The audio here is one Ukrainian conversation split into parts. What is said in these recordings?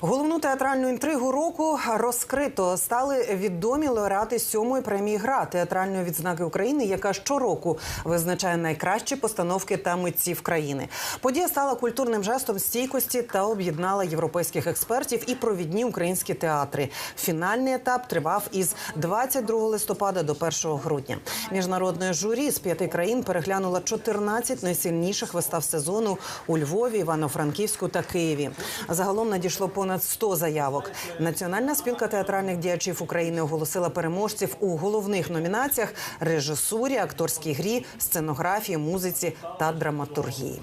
Головну театральну інтригу року розкрито стали відомі лауреати сьомої премії гра театральної відзнаки України, яка щороку визначає найкращі постановки та митців країни. Подія стала культурним жестом стійкості та об'єднала європейських експертів і провідні українські театри. Фінальний етап тривав із 22 листопада до 1 грудня. Міжнародне журі з п'яти країн переглянуло 14 найсильніших вистав сезону у Львові, Івано-Франківську та Києві. Загалом надійшло понад 100 заявок. Національна спілка театральних діячів України оголосила переможців у головних номінаціях: режисурі, акторській грі, сценографії, музиці та драматургії.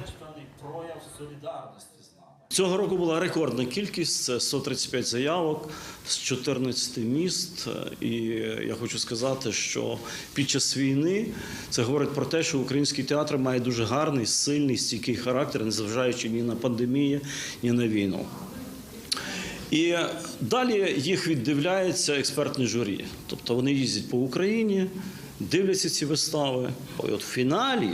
Цього року була рекордна кількість це 135 заявок з 14 міст. І я хочу сказати, що під час війни це говорить про те, що український театр має дуже гарний, сильний, стійкий характер, незважаючи ні на пандемію, ні на війну. І далі їх віддивляється експертне журі. Тобто вони їздять по Україні, дивляться ці вистави. І от в фіналі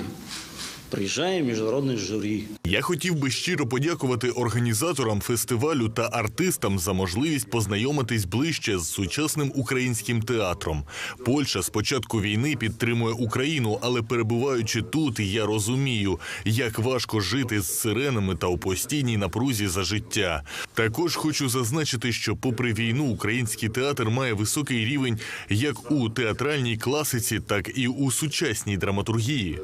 приїжджає міжнародне журі. Я хотів би щиро подякувати організаторам фестивалю та артистам за можливість познайомитись ближче з сучасним українським театром. Польща з початку війни підтримує Україну, але перебуваючи тут, я розумію, як важко жити з сиренами та у постійній напрузі за життя. Також хочу зазначити, що, попри війну, український театр має високий рівень як у театральній класиці, так і у сучасній драматургії.